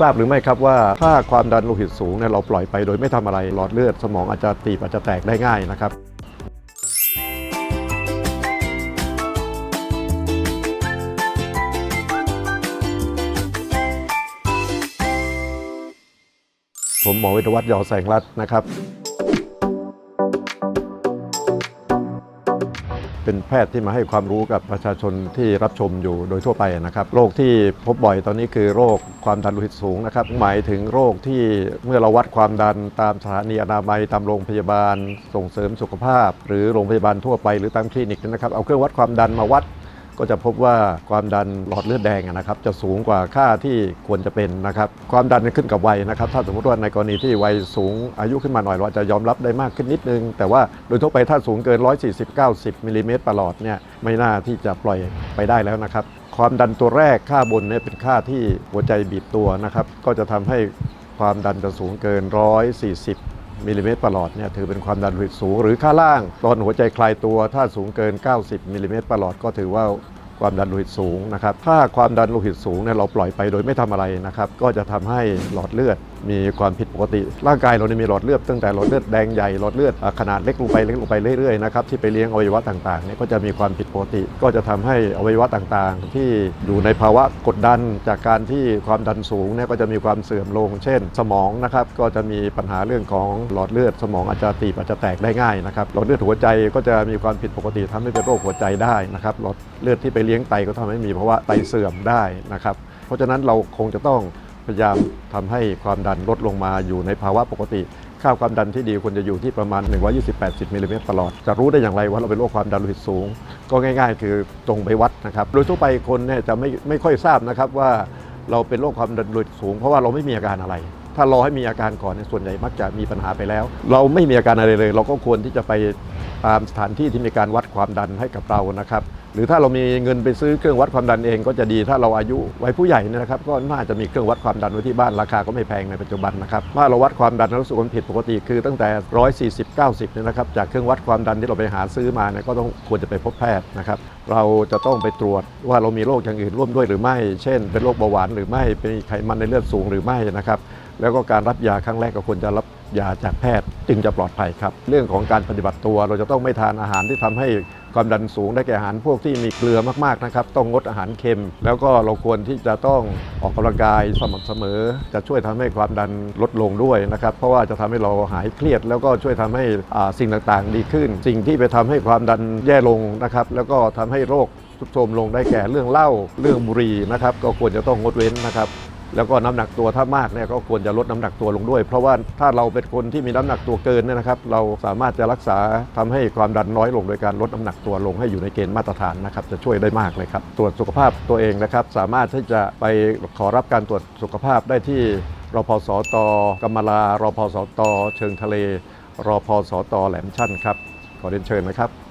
ทราบหรือไม่ครับว่าถ้าความดันโลหิตสูงเนี่ยเราปล่อยไปโดยไม่ทำอะไรหลอดเลือด สมองอาจจะตีบอาจจะแตกได้ง่ายนะครับผมหมอวิทวัฒน์ยอแสงรัตน์นะครับ เป็นแพทย์ที่มาให้ความรู้กับประชาชนที่รับชมอยู่โดยทั่วไปนะครับโรคที่พบบ่อยตอนนี้คือโรคความดันโลหิตสูงนะครับหมายถึงโรคที่เมื่อเราวัดความดันตามสถานีอนามัยตามโรงพยาบาล ส่งเสริมสุขภาพ หรือโรงพยาบาลทั่วไปหรือตามคลินิกนะครับเอาเครื่องวัดความดันมาวัด ก็จะพบว่าความดันหลอดเลือดแดงนะครับจะสูงกว่าค่าที่ควรจะเป็นนะครับความดันขึ้นกับวัยนะครับถ้าสมมติว่าในกรณีที่วัยสูงอายุขึ้นมาหน่อยเราจะยอมรับได้มากขึ้นนิดนึง แต่ว่าโดยทั่วไปถ้าสูงเกิน 140-90มิลลิเมตรประหลอดเนี่ยไม่น่าที่จะปล่อยไปได้แล้วนะครับความดันตัวแรกค่าบนเนี่ยเป็นค่าที่หัวใจบีบตัวนะครับก็จะทำให้ความดันจะสูงเกิน 140 มิลลิเมตรประหลอดเนี่ยถือเป็นความดันโลหิตสูง หรือค่าล่าง ตอนหัวใจคลายตัวถ้าสูงเกิน 90มิลลิเมตรประหลอดก็ถือว่าความดันโลหิตสูงนะครับ ถ้าความดันโลหิตสูงเนี่ยเราปล่อยไปโดยไม่ทำอะไรนะครับ ก็จะทำให้หลอดเลือด มีความผิดปกติ ร่างกายเราเนี่ยมีหลอดเลือดตั้งแต่หลอดเลือดแดงใหญ่หลอดเลือดขนาดเล็กลงไปเล็กลงไปเรื่อยๆนะครับที่ไปเลี้ยงอวัยวะต่างๆเนี่ยก็จะมีความผิดปกติ ก็จะทำให้อวัยวะต่างๆ ที่อยู่ในภาวะกดดันจากการที่ความดันสูงเนี่ยก็จะมีความเสื่อมลง เช่น สมองนะครับก็จะมีปัญหาเรื่องของหลอดเลือด สมองอาจจะตีบอาจจะแตกได้ง่ายนะครับหลอดเลือดหัวใจก็จะมีความผิดปกติทำให้เป็นโรคหัวใจได้นะครับหลอดเลือดที่ไปเลี้ยงไตก็ทำให้มีภาวะไตเสื่อมได้นะครับเพราะฉะนั้นเราคงจะต้อง พยายามทำให้ความดันลดลงมาอยู่ในภาวะปกติ ค่าความดันที่ดีควรจะอยู่ที่ประมาณ 120-80มิลลิเมตรตลอด จะรู้ได้อย่างไรว่าเราเป็นโรคความดันโลหิตสูง ก็ง่าย ๆ คือตรงไปวัดนะครับ โดยทั่วไปคนเนี่ยจะไม่ไม่ค่อยทราบนะครับว่าเราเป็นโรคความดันโลหิตสูง เพราะว่าเราไม่มีอาการอะไร ถ้ารอให้มีอาการก่อนเนี่ยส่วนใหญ่มักจะมีปัญหาไปแล้ว เราไม่มีอาการอะไรเลย เราก็ควรที่จะไปตามสถานที่ที่มีการวัดความดันให้กับเรานะครับ หรือถ้าเรามีเงินไปซื้อเครื่องวัดความดันเองก็จะดีถ้าเราอายุวัยผู้ใหญ่เนยนะครับก็น่าจะมีเครื่องวัดความดันไว้ที่บ้านราคาก็ไม่แพงในปัจจุบันนะครับว่าเราวัดความดันแล้วรู้สึกมันผิดปกติคือตั้งแต่ 140 90เนี่ยนะครับจากเครื่องวัดความดันที่เราไปหาซื้อมาเนี่ยก็ต้องควรจะไปพบแพทย์นะครับเราจะต้องไปตรวจว่าเรามีโรคอย่างอื่นร่วมด้วยหรือไม่ เช่น เป็นโรคเบาหวานหรือไม่เป็นไขมันในเลือดสูงหรือไม่นะครับแล้วก็การรับยาครั้งแรกก็ควรจะรับยาจากแพทย์จึงจะปลอดภัยครับ เรื่องของการปฏิบัติตัวเราจะต้องไม่ทานอาหารที่ทำให้ ความดันสูงได้แก่อาหารพวกที่มีเกลือมากๆนะครับ ต้องงดอาหารเค็ม แล้วก็เราควรที่จะต้องออกกำลังกายสม่ำเสมอ จะช่วยทำให้ความดันลดลงด้วยนะครับ เพราะว่าจะทำให้เราหายเครียด แล้วก็ช่วยทำให้สิ่งต่างๆ ดีขึ้น สิ่งที่ไปทำให้ความดันแย่ลงนะครับแล้วก็ทำให้โรคทุดโทรมลงได้แก่เรื่องเหล้าเรื่องบุหรี่นะครับก็ควรจะต้องงดเว้นนะครับ แล้วก็น้ำหนักตัวถ้ามากเนี่ยก็ควรจะลดน้ำหนักตัวลงด้วย เพราะว่าถ้าเราเป็นคนที่มีน้ำหนักตัวเกินเนี่ยนะครับ เราสามารถจะรักษาทำให้ความดันน้อยลงโดยการลดน้ำหนักตัวลงให้อยู่ในเกณฑ์มาตรฐานนะครับ จะช่วยได้มากเลยครับ ตรวจสุขภาพตัวเองนะครับ สามารถที่จะไปขอรับการตรวจสุขภาพได้ที่รพสตกำมลารพสต เชิงทะเล รพสตแหลมชั่นครับขอเรียนเชิญนะครับ